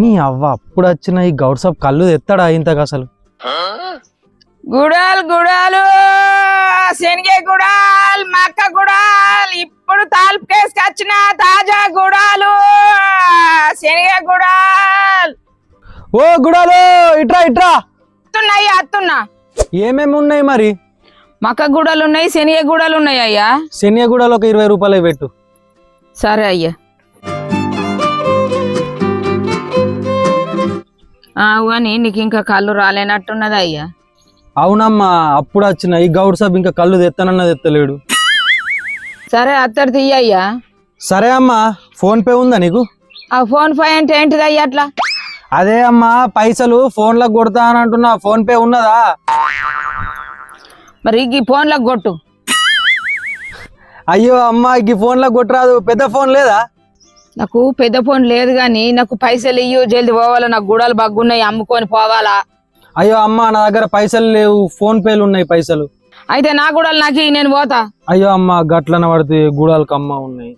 నీ అవ్వ అప్పుడు వచ్చిన ఈ గౌడ్ సాబ్ కళ్ళు తెత్తాడా ఇంతకు అసలు? గుడాలు గుడాలు శనగే గుడాల్ మక్క గుడాల్ ఇప్పుడు తాల్పు కేసుకొచ్చిన తాజా గుడాలు శనగే గుడాల్. ఓ గుడాలు ఇట్రా ఇట్రా. అత్తున్నాయి అత్తున్నా. ఏమేమి ఉన్నాయి మరి? మక్క గుడలు ఉన్నాయి శనగ గుడలు ఉన్నాయి అయ్యా. శనియ గుడాలు ఒక ఇరవై రూపాయలు పెట్టు. సరే అయ్యా. కానీ నీకు ఇంకా కళ్ళు రాలేనట్టున్నది అయ్యా. అవునమ్మా అప్పుడు వచ్చిన ఈ గౌడ్ సాబ్ ఇంకా కళ్ళు తెత్తనన్నది ఎత్తలేడు. సరే అత్తరు తీయ్యా సరే అమ్మా ఫోన్ పే ఉందా నీకు? ఆ ఫోన్ పే అంటే ఏంటిది అయ్యా అట్లా? అదే అమ్మా పైసలు ఫోన్లకు కొడతా అని అంటున్నా ఫోన్ పే ఉన్నదా? మరి ఈ ఫోన్లకు కొట్టు. అయ్యో అమ్మా ఈ ఫోన్లకు కొట్టరాదు పెద్ద ఫోన్ లేదా? నాకు పెద్ద ఫోన్ లేదు కానీ నాకు పైసలు ఇయ్యు జల్ది పోవాలా నాకు గుడాలు బగ్గున్నాయి అమ్ముకొని పోవాలా. అయ్యో అమ్మా నా దగ్గర పైసలు లేవు ఫోన్ పేలు ఉన్నాయి పైసలు. అయితే నా గుడాలు నాకు నేను పోతా. అయ్యో అమ్మ గట్లన పడితే గూడాలకు అమ్మ ఉన్నాయి.